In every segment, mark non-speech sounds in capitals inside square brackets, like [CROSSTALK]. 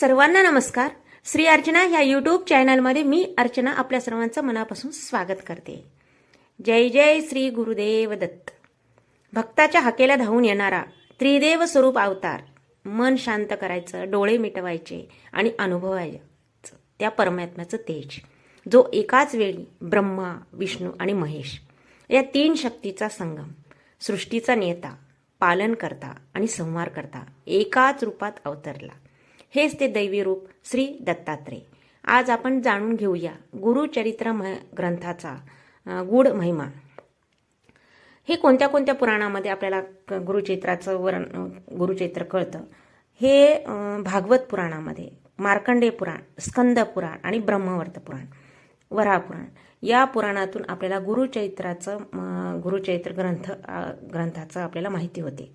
सर्वांना नमस्कार. श्री अर्चना ह्या यूट्यूब चॅनलमध्ये मी अर्चना आपल्या सर्वांचं मनापासून स्वागत करते. जय जय श्री गुरुदेव दत्त. भक्ताच्या हाकेला धावून येणारा त्रिदेव स्वरूप अवतार मन शांत करायचं डोळे मिटवायचे आणि अनुभवायचं त्या परमात्म्याचं तेज. जो एकाच वेळी ब्रह्मा विष्णू आणि महेश या तीन शक्तीचा संगम सृष्टीचा नेता पालन करता आणि संहार करता एकाच रूपात अवतरला. हेच ते दैवी रूप श्री दत्तात्रय. आज आपण जाणून घेऊया गुरुचरित्र मह ग्रंथाचा गूढ महिमा. हे कोणत्या कोणत्या पुराणामध्ये आपल्याला क- गुरुचैत्राचं वरण गुरुचैत्र कळतं? हे भागवत पुराणामध्ये मार्कंडेय पुराण स्कंद पुराण आणि ब्रह्मवर्त पुराण वराह पुराण या पुराणातून आपल्याला गुरुचैत्राचं गुरुचरित्र गुरुचैत्र ग्रंथ ग्रंथाचं आपल्याला माहिती होते.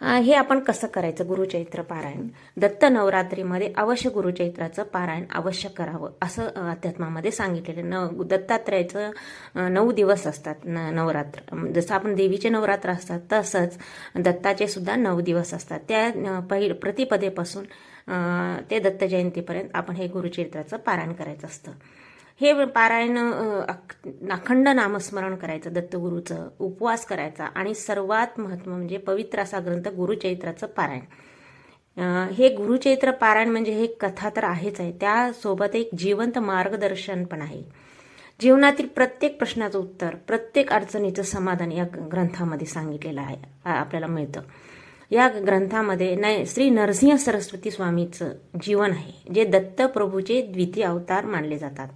हे आपण कसं करायचं? गुरुचैत्र पारायण. दत्त नवरात्रीमध्ये अवश्य गुरुचैत्राचं पारायण अवश्य करावं असं अध्यात्मामध्ये सांगितलेलं न दत्तात्रयाचं नऊ दिवस असतात न नवरात्र. जसं आपण देवीचे नवरात्र असतात तसंच दत्ताचे सुद्धा नऊ दिवस असतात. त्या पहिल प्रतिपदेपासून ते दत्त जयंतीपर्यंत आपण हे गुरुचरित्राचं पारायण करायचं असतं. हे पारायण अख- अखंड नामस्मरण करायचं दत्तगुरूचं उपवास करायचा आणि सर्वात महत्त्व म्हणजे पवित्र असा ग्रंथ गुरुचैत्राचं पारायण. हे गुरुचैत्र पारायण म्हणजे हे कथा तर आहेच आहे. त्यासोबत एक जिवंत मार्गदर्शन पण आहे. जीवनातील प्रत्येक प्रश्नाचं उत्तर प्रत्येक अडचणीचं समाधान या ग्रंथामध्ये सांगितलेलं आहे आपल्याला मिळतं. या ग्रंथामध्ये न श्री नरसिंह सरस्वती स्वामीचं जीवन आहे जे दत्त प्रभूचे द्वितीय अवतार मानले जातात.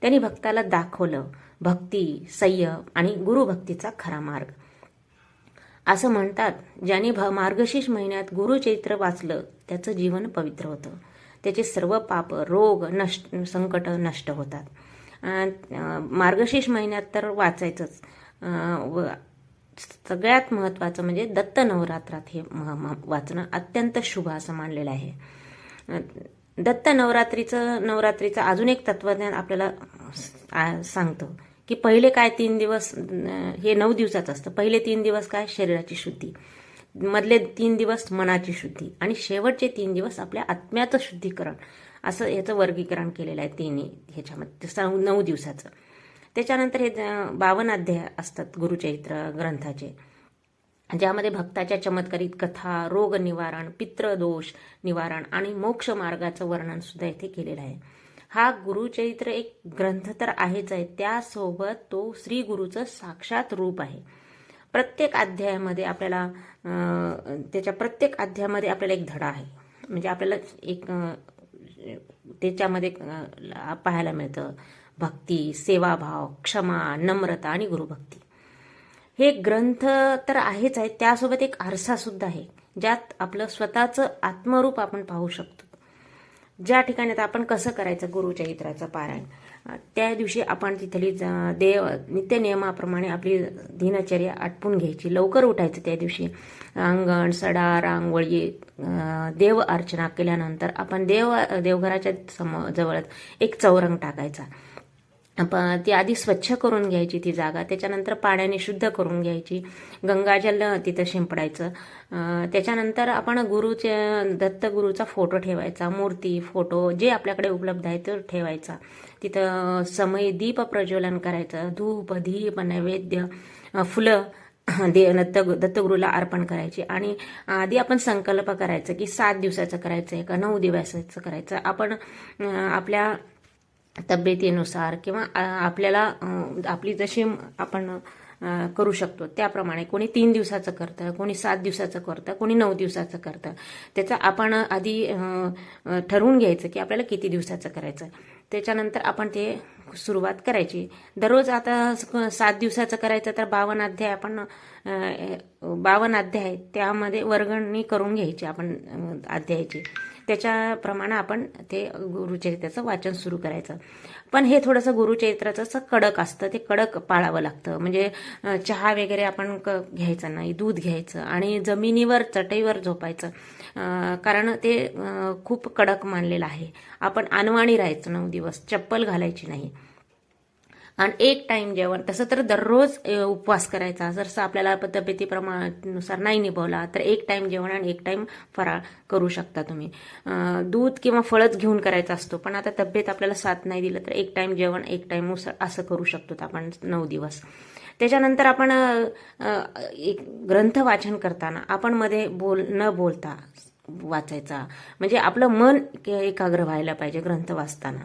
त्यांनी भक्ताला दाखवलं. भक्ती संयम आणि गुरुभक्तीचा खरा मार्ग. असं म्हणतात ज्याने भ मार्गशीर्ष महिन्यात गुरुचरित्र वाचलं त्याचं जीवन पवित्र होतं. त्याचे सर्व पाप रोग नष्ट संकट नष्ट होतात. मार्गशीर्ष महिन्यात तर वाचायचंच. व सगळ्यात महत्त्वाचं म्हणजे दत्त नवरात्रात हे म- वाचणं अत्यंत शुभ असं मानलेलं आहे. दत्त नवरात्रीचं नवरात्रीचं अजून एक तत्वज्ञान आपल्याला सांगतं की पहिले काय तीन दिवस हे नऊ दिवसाचं असतं. पहिले तीन दिवस काय? शरीराची शुद्धी. मधले तीन दिवस मनाची शुद्धी. आणि शेवटचे तीन दिवस आपल्या आत्म्याचं शुद्धीकरण. असं याचं वर्गीकरण केलेलं आहे तिन्ही ह्याच्यामध्ये नऊ दिवसाचं. त्याच्यानंतर हे बावन अध्याय असतात गुरुचरित्र ग्रंथाचे. ज्यामध्ये भक्ताच्या चमत्कारित कथा रोग निवारण पित्रदोष निवारण आणि मोक्ष मार्गाचं वर्णन सुद्धा इथे केलेलं आहे. हा गुरुचरित्र एक ग्रंथ तर आहेच आहे. त्यासोबत तो श्री गुरुचं साक्षात रूप आहे. प्रत्येक अध्यायामध्ये आपल्याला त्याच्या प्रत्येक अध्यायामध्ये आपल्याला एक धडा आहे. म्हणजे आपल्याला एक त्याच्यामध्ये पाहायला मिळतं. भक्ती सेवाभाव क्षमा नम्रता आणि गुरुभक्ती. हे ग्रंथ तर आहेच आहे. त्यासोबत एक आरसा सुद्धा आहे. ज्यात आपलं स्वतःचं आत्मरूप आपण पाहू शकतो. ज्या ठिकाणी आपण कसं करायचं गुरुचरित्राचं पारायण? त्या दिवशी आपण तिथली ज- देव नित्यनियमाप्रमाणे आपली दिनचर्या आटपून घ्यायची. लवकर उठायचं त्या दिवशी. अंगण सडा रांगोळी देव अर्चना केल्यानंतर आपण देव देवघराच्या समोर जवळच एक चौरंग टाकायचा. आपण ती आधी स्वच्छ करून घ्यायची ती जागा त्याच्यानंतर पाण्याने शुद्ध करून घ्यायची. गंगाजल तिथं शिंपडायचं. त्याच्यानंतर आपण गुरुचे दत्तगुरूचा फोटो ठेवायचा मूर्ती फोटो जे आपल्याकडे उपलब्ध आहे तो ठेवायचा. तिथं समय दीप प्रज्वलन करायचं धूप दीप नैवेद्य फुलं [CLEARS THROAT] दे दत्त दत्तगुरूला अर्पण करायची. आणि आधी आपण संकल्प करायचं की सात दिवसाचं करायचं आहे का नऊ दिवसाचं करायचं. आपण आपल्या तब्येतीनुसार किंवा आपल्याला आपली जशी आपण करू शकतो त्याप्रमाणे कोणी तीन दिवसाचं करतं कोणी सात दिवसाचं करतं कोणी नऊ दिवसाचं करतं. त्याचं आपण आधी ठरवून घ्यायचं की आपल्याला किती दिवसाचं करायचं. त्याच्यानंतर आपण ते सुरुवात करायची. दररोज आता सात दिवसाचं करायचं तर बावन अध्याय आपण बावन अध्याय त्यामध्ये वर्गणी करून घ्यायची आपण अध्यायाची. त्याच्याप्रमाणे आपण ते गुरुचरित्राचं वाचन सुरू करायचं. पण हे थोडंसं गुरुचरित्राचं असं कडक असतं. ते कडक पाळावं लागतं. म्हणजे चहा वगैरे आपण क घ्यायचं नाही. दूध घ्यायचं आणि जमिनीवर चटईवर झोपायचं. कारण ते खूप कडक मानलेलं आहे. आपण अनवाणी राहायचं नऊ दिवस. चप्पल घालायची नाही. आणि एक टाइम जेवण. तसं तर दररोज उपवास करायचा. जसं आपल्याला तब्येतीप्रमाणानुसार नाही निभवला तर एक टाइम जेवण आणि एक टाइम फराळ करू शकता तुम्ही. दूध किंवा फळच घेऊन करायचा असतो पण आता तब्येत आपल्याला साथ नाही दिलं तर एक टाइम जेवण एक टाइम उसळ असं करू शकतो आपण नऊ दिवस. त्याच्यानंतर आपण एक ग्रंथ वाचन करताना आपण मध्ये बोल न बोलता वाचायचा. म्हणजे आपलं मन एकाग्र व्हायला पाहिजे ग्रंथ वाचताना.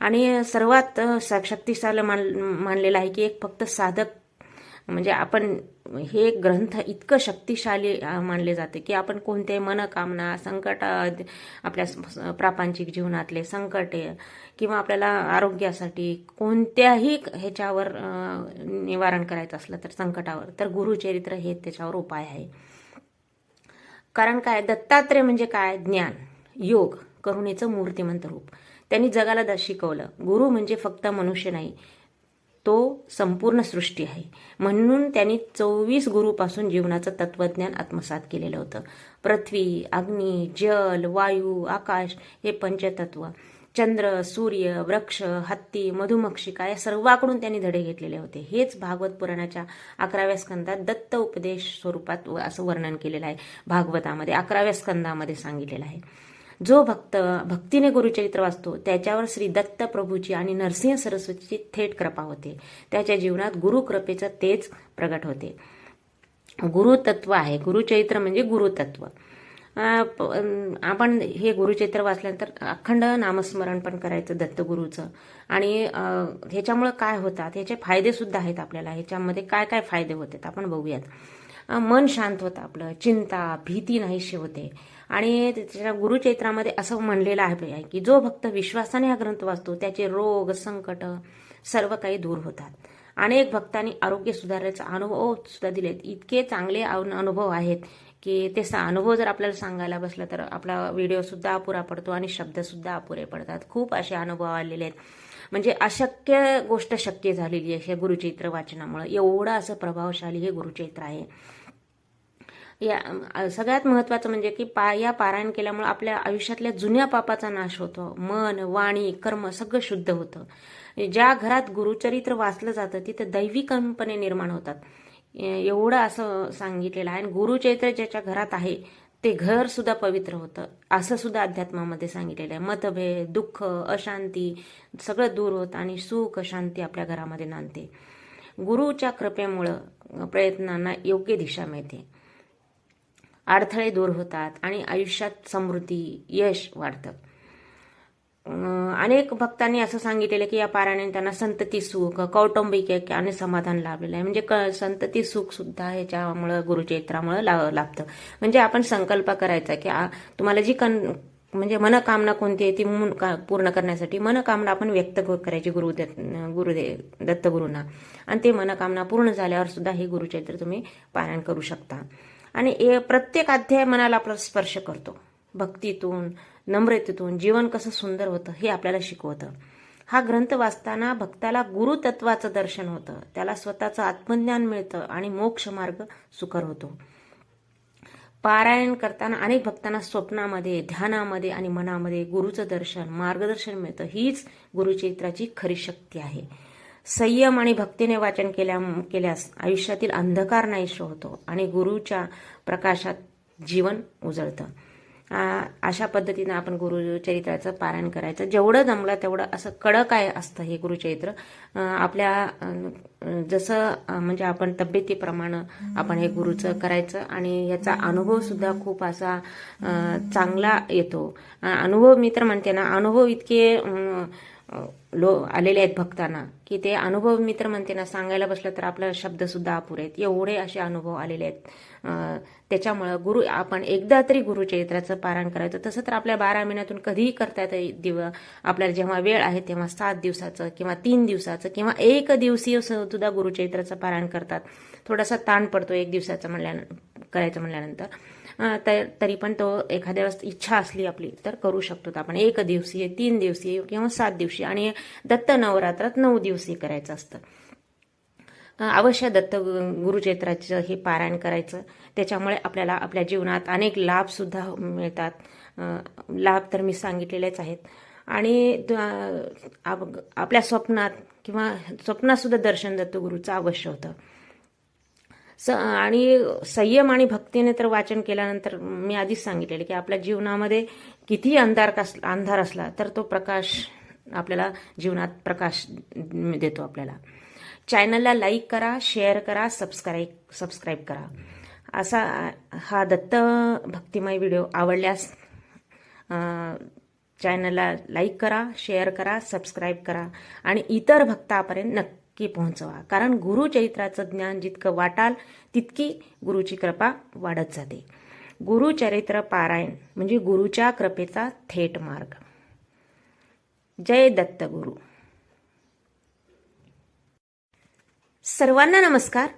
आणि सर्वात स- शक्तिशाली मान मानलेलं आहे की एक फक्त साधक म्हणजे आपण हे ग्रंथ इतकं शक्तिशाली मानले जाते की आपण कोणत्याही मनकामना संकट आपल्या स- प्रापंचिक जीवनातले संकटे किंवा आपल्याला आरोग्यासाठी कोणत्याही ह्याच्यावर निवारण करायचं असलं तर संकटावर तर गुरुचरित्र हे त्याच्यावर उपाय आहे. कारण काय? दत्तात्रय म्हणजे काय? ज्ञान योग करुणेचं मूर्तिमंत रूप. त्यांनी जगाला द शिकवलं. गुरु म्हणजे फक्त मनुष्य नाही तो संपूर्ण सृष्टी आहे. म्हणून त्यांनी चोवीस गुरुपासून जीवनाचं तत्वज्ञान आत्मसात केलेलं होतं. पृथ्वी अग्नी जल वायू आकाश हे पंचतत्व. चंद्र सूर्य वृक्ष हत्ती मधुमक्षिका या सर्वाकडून त्यांनी धडे घेतलेले होते. हेच भागवत पुराणाच्या अकराव्या स्कंदात दत्त उपदेश स्वरूपात व- असं वर्णन केलेलं आहे. भागवतामध्ये अकराव्या स्कंदामध्ये सांगितलेलं आहे. जो भक्त भक्तीने गुरुचरित्र वाचतो त्याच्यावर श्री दत्त प्रभूची आणि नरसिंह सरस्वतीची थेट कृपा होते. त्याच्या जीवनात गुरुकृपेचं तेज प्रगट होते. गुरुतत्व आहे. गुरुचरित्र म्हणजे गुरुतत्व. आपण हे गुरुचरित्र वाचल्यानंतर अखंड नामस्मरण पण करायचं दत्तगुरूचं. आणि ह्याच्यामुळं काय होतात? ह्याचे फायदेसुद्धा आहेत आपल्याला. ह्याच्यामध्ये काय काय फायदे होतात? आपण बघूयात. मन शांत होतं आपलं. चिंता भीती नाहीशी होते. आणि त्याच्या गुरुचैत्रामध्ये असं म्हणलेलं आहे की जो भक्त विश्वासाने हा ग्रंथ वाचतो त्याचे रोग संकट सर्व काही दूर होतात. अनेक भक्तांनी आरोग्य सुधारण्याचा अनुभव सुद्धा दिलेत. इतके चांगले अनु- अनुभव आहेत की ते अनुभव जर आपल्याला सांगायला बसलं तर आपला व्हिडिओ सुद्धा अपुरा पडतो आणि शब्द सुद्धा अपुरे पडतात. खूप असे अनुभव आलेले आहेत. म्हणजे अशक्य गोष्ट शक्य झालेली आहे हे गुरुचैत्र वाचनामुळे. एवढं असं प्रभावशाली हे गुरुचैत्र आहे. या सगळ्यात महत्त्वाचं म्हणजे की पा या पारायण केल्यामुळे आपल्या आयुष्यातल्या जुन्या पापाचा नाश होतो. मन वाणी कर्म सगळं शुद्ध होतं. ज्या घरात गुरुचरित्र वाचलं जातं तिथं दैवी कंपने निर्माण होतात. एवढं असं सांगितलेलं आहे. आणि गुरुचरित्र ज्याच्या घरात आहे ते घर सुद्धा पवित्र होतं. असं सुद्धा अध्यात्मामध्ये सांगितलेलं आहे. मतभेद दुःख अशांती सगळं दूर होतं आणि सुख शांती आपल्या घरामध्ये नांदते. गुरुच्या कृपेमुळं प्रयत्नांना योग्य दिशा मिळते. अडथळे दूर होतात आणि आयुष्यात समृद्धी यश वाढतं. अनेक भक्तांनी असं सांगितलेलं की या पारायणाने त्यांना संतती सुख कौटुंबिक एक आणि समाधान लाभलेलं आहे. म्हणजे क संतती सुख सुद्धा ह्याच्यामुळं गुरुचरित्रामुळं ला लाभतं. म्हणजे आपण संकल्प करायचा की तुम्हाला जी कन म्हणजे मनकामना कोणती आहे ती का- पूर्ण करण्यासाठी मनकामना आपण व्यक्त करायची गुरु गुरुदे दत्तगुरूंना. आणि ते मनकामना पूर्ण झाल्यावर सुद्धा हे गुरुचरित्र तुम्ही पारायण करू शकता. आणि ए- प्रत्येक अध्याय मनाला आपला स्पर्श करतो. भक्तीतून नम्रतेतून जीवन कसं सुंदर होतं हे आपल्याला शिकवतं. हा ग्रंथ वाचताना भक्ताला गुरुतत्वाचं दर्शन होतं. त्याला स्वतःचं आत्मज्ञान मिळतं आणि मोक्ष मार्ग सुकर होतो. पारायण करताना अनेक भक्तांना स्वप्नामध्ये ध्यानामध्ये आणि मनामध्ये गुरुचं दर्शन मार्गदर्शन मिळतं. हीच गुरुचरित्राची खरी शक्ती आहे. संयम आणि भक्तीने वाचन केल्या केल्यास आयुष्यातील अंधकार नाहीश होतो आणि गुरुच्या प्रकाशात जीवन उजळतं. अशा पद्धतीनं आपण गुरुचरित्राचं पारायण करायचं. जेवढं जमलं तेवढं असं कडक आहे असतं हे गुरुचरित्र. आपल्या जसं म्हणजे आपण तब्येतीप्रमाणे आपण हे गुरुचं करायचं आणि याचा अनुभव सुद्धा खूप असा चांगला येतो. अनुभव मी तर म्हणते ना अनुभव इतके लो आलेले आहेत भक्तांना की ते अनुभव मित्र म्हणते ना सांगायला बसलं तर आपला शब्दसुद्धा अपुरे आहेत. एवढे असे अनुभव आलेले आहेत. त्याच्यामुळं गुरु आपण एकदा तरी गुरुचरित्राचं पारायण करायचं. तसं तर आपल्या बारा महिन्यातून कधीही करता येतं दिव आपल्याला जेव्हा वेळ आहे तेव्हा सात दिवसाचं किंवा तीन दिवसाचं किंवा एक दिवसीय सुद्धा गुरुचरित्राचं पारायण करतात. थोडासा ताण पडतो एक दिवसाचं म्हणल्यानं. करायचं म्हणल्यानंतर तर तरी पण तो एखाद्या वेळेस इच्छा असली आपली तर करू शकतो आपण. एक दिवसीय तीन दिवसीय किंवा सात दिवसीय आणि दत्त नवरात्रात नऊ दिवसीय करायचं असतं. अवश्य दत्त गुरुचेत्राचं हे पारायण करायचं. त्याच्यामुळे आपल्याला आपल्या जीवनात अनेक लाभसुद्धा मिळतात. लाभ तर मी सांगितलेलेच आहेत. आणि आपल्या स्वप्नात किंवा स्वप्नातसुद्धा दर्शन दत्तगुरूचं अवश्य होतं. स आणि संयम आणि भक्तीने तर वाचन केल्यानंतर मी आधीच सांगितलेलं की आपल्या जीवनामध्ये कितीही अंधार कस अंधार असला तर तो प्रकाश आपल्याला जीवनात प्रकाश देतो आपल्याला. चॅनलला लाईक करा शेअर करा सबस्क्राईब सबस्क्राईब करा. असा हा दत्त भक्तिमय व्हिडिओ आवडल्यास चॅनलला लाईक करा शेअर करा सबस्क्राईब करा. आणि इतर भक्तापर्यंत नक्की की पोहोचवा. कारण गुरुचरित्राचं ज्ञान जितकं वाटाल तितकी गुरुची कृपा वाढत जाते. गुरुचरित्र पारायण म्हणजे गुरुच्या कृपेचा थेट मार्ग. जय दत्त गुरु. सर्वांना नमस्कार.